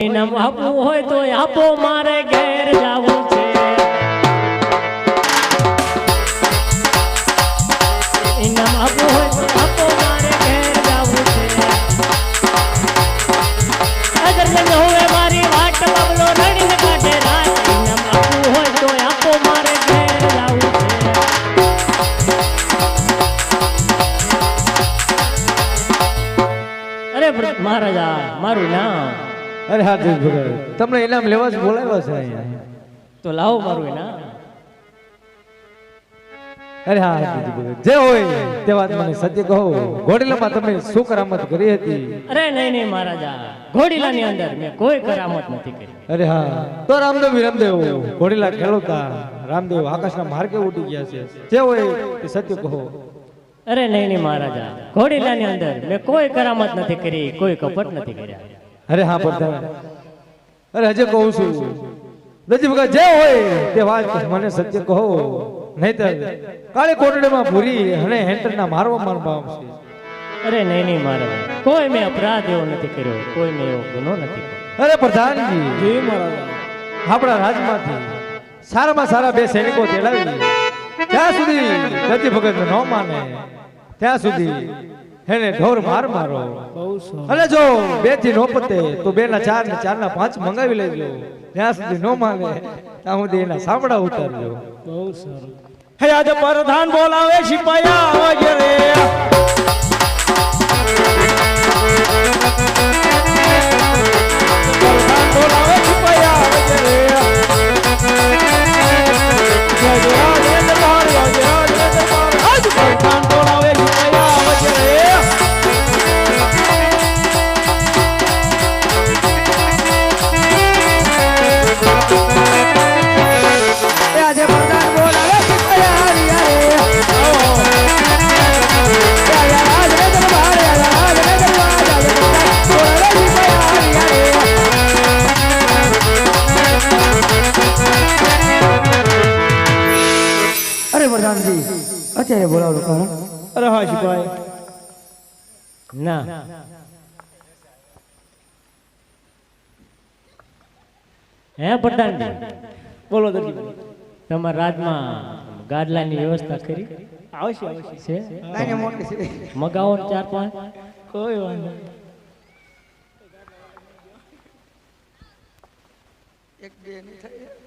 ઇનામ આપવું હોય તો આપો મારે ઘેર જાવું નામ અરે હા દેવ ભગત તમને ઇનામ લેવા જ બોલાવ્યા છે અહીંયા. તો લાવો મારું ઇનામ અરે હા ભગત જે હોય તે વાત મને સત્ય કહો. ઘોડીલામાં તમે શું કરામત કરી હતી? અરે નહીં નહીં મહારાજા. ઘોડીલાની અંદર મેં કોઈ કરામત નથી કરી. અરે હા. તો રામદેવ રામદેવ. ઘોડીલા ખેડૂતા. રામદેવ આકાશના માર્ગે ઉડી ગયા છે. જે હોય તે સત્ય કહો. અરે નહીં નહીં મહારાજા. ઘોડીલાની અંદર મેં કોઈ કરામત નથી કરી કોઈ કપટ નથી કર્યા. અરે હા પ્રધાન અરે હજે કહું છું. ભગત જે હોય તે વાત મને સત્ય કહો. નહીતર કાળી કોટડીમાં ભૂરી અને હેન્ટરના મારવા મારવા આવશે અરે નહીં નહીં મારે. કોઈ મેં અપરાધ એવો નથી કર્યો. કોઈ મેં એવો ગુનો નથી અરે પ્રધાનજી. જી આપણા રાજમાંથી સારામાં સારા બે સૈનિકો તેડાવી ત્યાં સુધી ગતિ ભગત ન માને ત્યાં સુધી એને ઢોર માર મારો. અને જો બેથી નો પતે, તો બે ના ચાર ને ચાર ના પાંચ મંગાવી લેજો. જ્યાં સુધી નો માંગે, ત્યાં સુધી એના સાંભળા ઉતારજો. હે, આજે પ્રધાન બોલાવે સિપાયા વગેરે પ્રધાન બોલાવે સિપાયા વગેરે જય હે પ્રધાનજી? બોલો દરજી તમારા રાજમાં ગાડલાની વ્યવસ્થા કરી? આવશે આવશે. છે? નાની મોટી છે. મગાવો ચાર પાંચ. કોઈ વાંધો નહીં. એક બે નહીં થાય.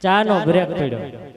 ચા નો બ્રેક પડ્યો.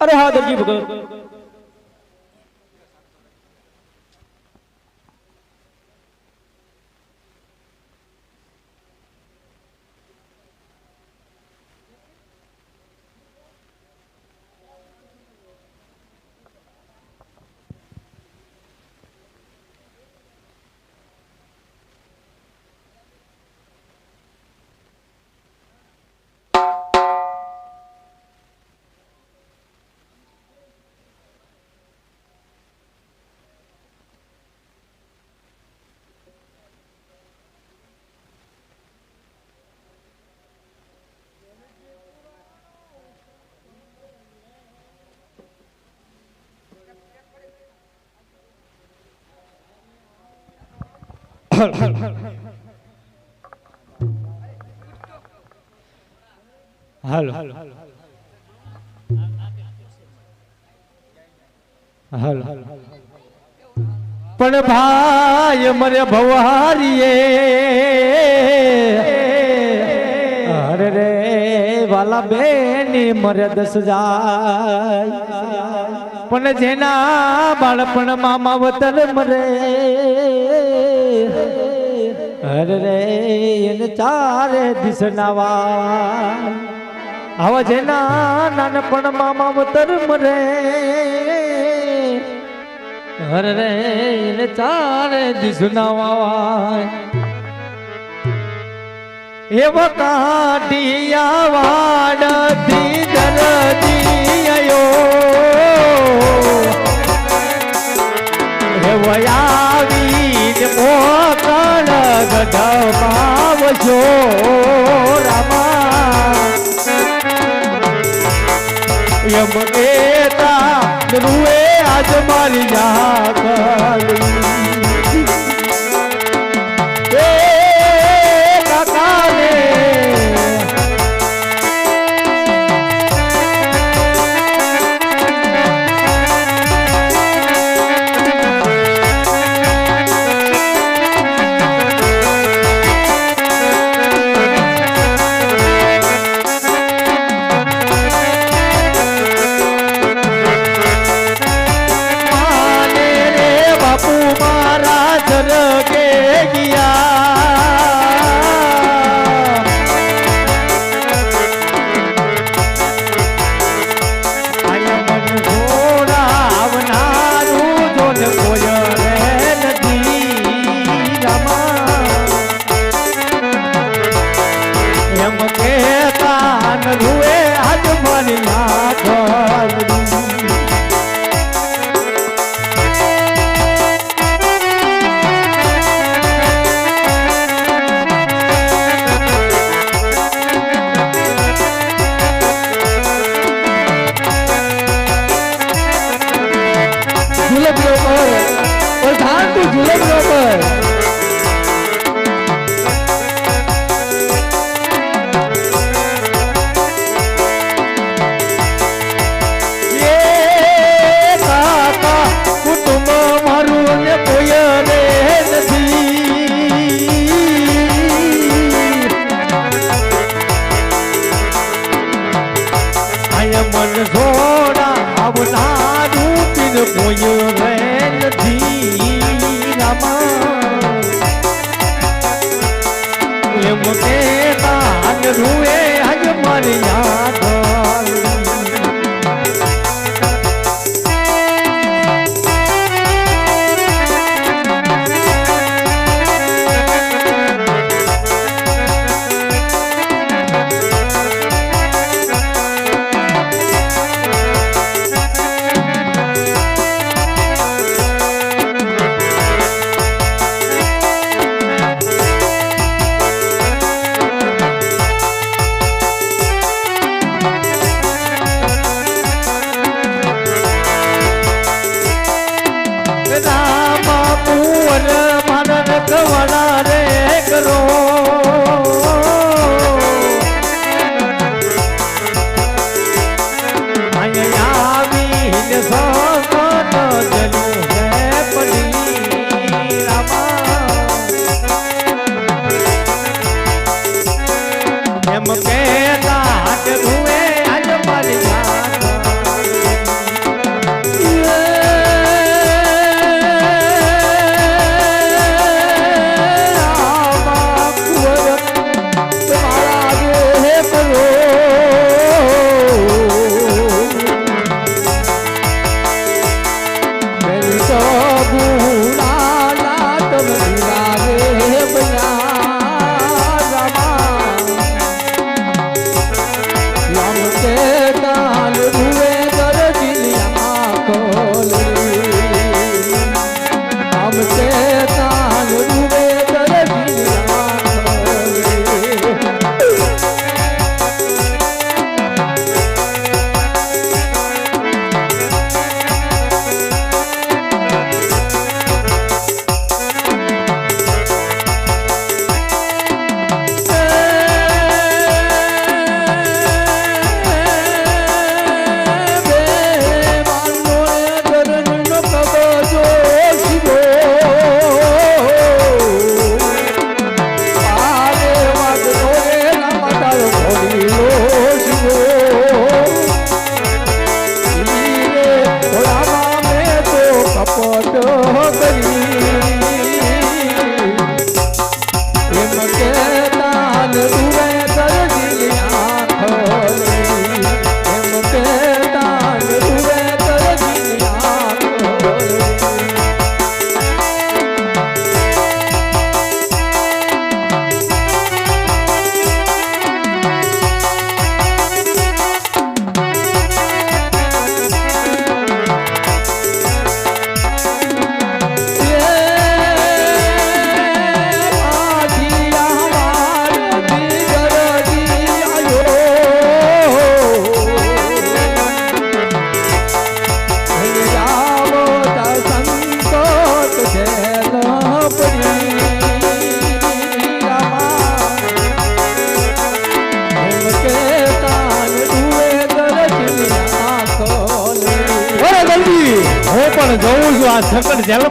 અરે હા દરજી ભગત હાલો. હાલો. પણ ભાઈ મરે ભવારીએ. અરે રે, વાલા બેની મરે દસ જાય પણ જેના બાળપણ મામા વતન મરે. અરે રે એને ચારે દિશનાવા આવા જેના નાનપણ મામા વતન મરે. અરે રે એને ચારે દિશનાવા એવા કાઢિયા વાડથી દરદી આયો. એવો આવીને મોકળ ગઢવાવજો રામા. યમ કેતા રૂએ આજ મારી જાગલી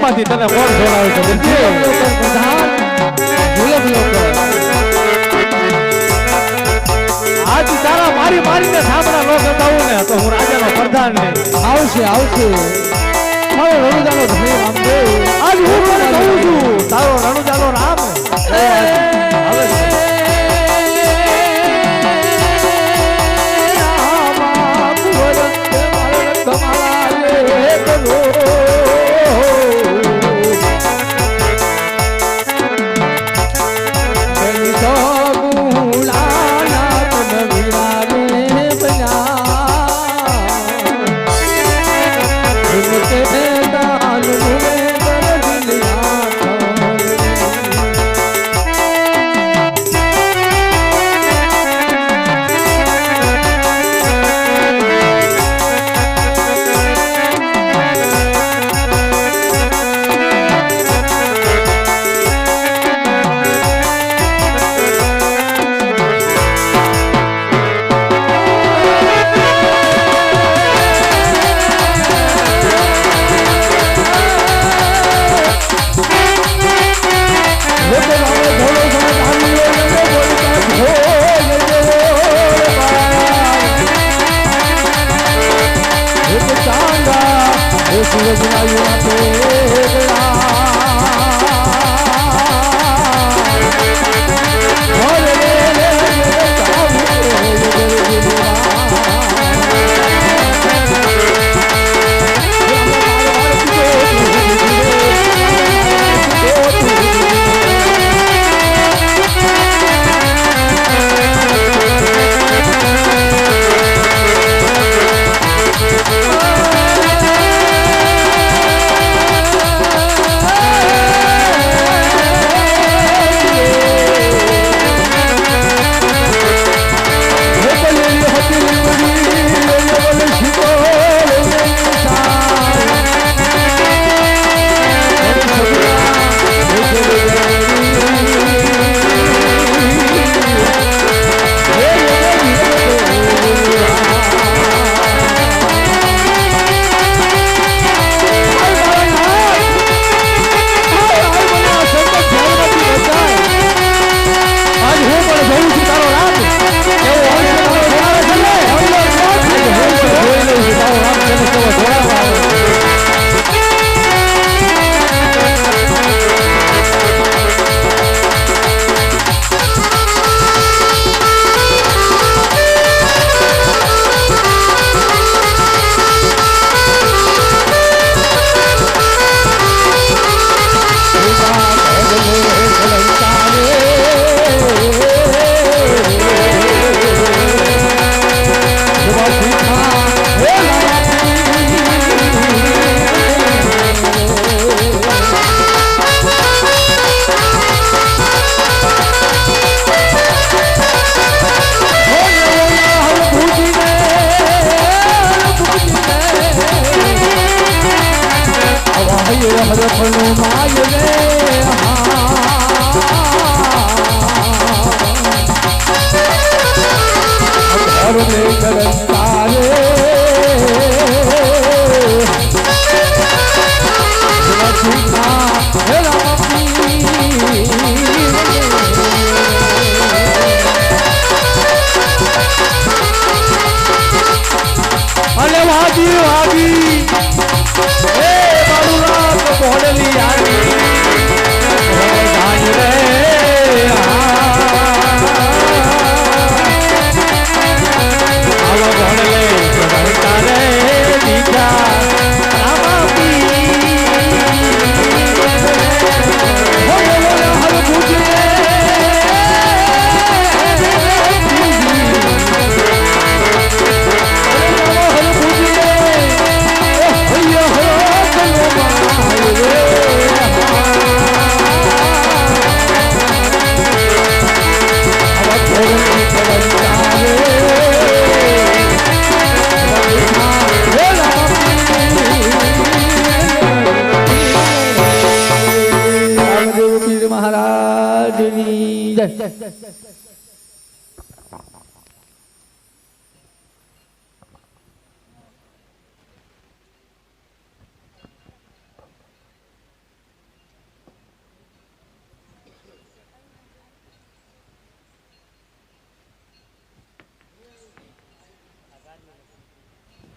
એમાંથી તને કોણ ફેરાવે છે? આજ તારા મારી મારીને થાબડા નો કરતા ને તો હું રાજાનો પ્રધાન ને આવશે આવશે. મારો રવિદાનો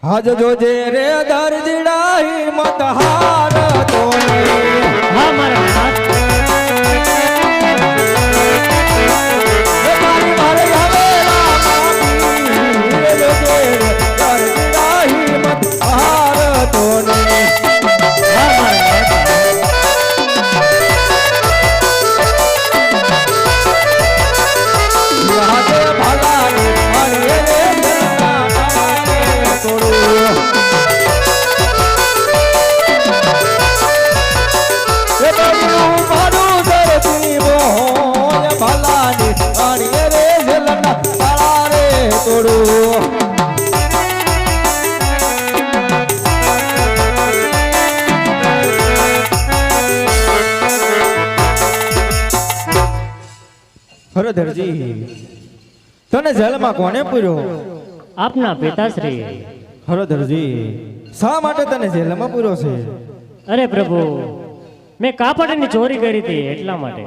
હાજ જોજે રે દરજીડા મત હાર. હરધરજી તને જેલમાં કોને પૂર્યો? આપના પિતાશ્રી. હરધરજી શા માટે તને જેલમાં પૂર્યો છે? અરે પ્રભુ મેં કાપડની ચોરી કરી હતી એટલા માટે.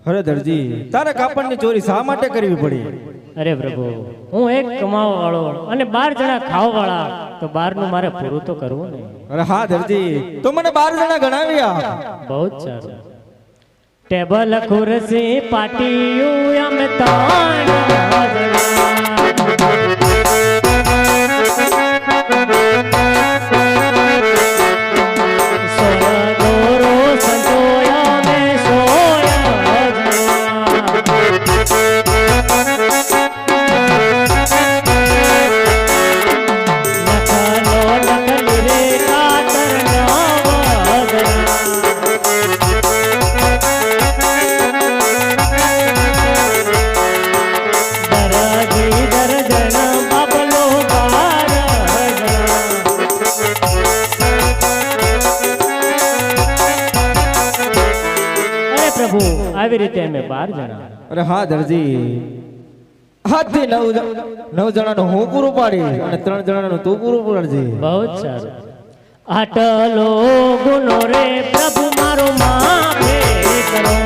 હરધરજી તારે કાપડની ચોરી શા માટે કરવી પડી? અરે પ્રભુ હું એક કમાવા વાળો અને બાર જણા ખાવા વાળા તો બારનું મારે પૂરું તો કરવું ને. અરે હા ધરજી તો મને બાર જણા ગણાવ્યા બહુ જ સારું. ટેબલ ખુરશી પાટિયું અમે ત્રણ અરે હા દરજી હાથી નવ નવ જણાનું હું પૂરું પાડી અને ત્રણ જણાનું તું પૂરું પાડજે. બહુ જ સારું. આટલો ગુનો રે પ્રભુ મારો માફે કરો.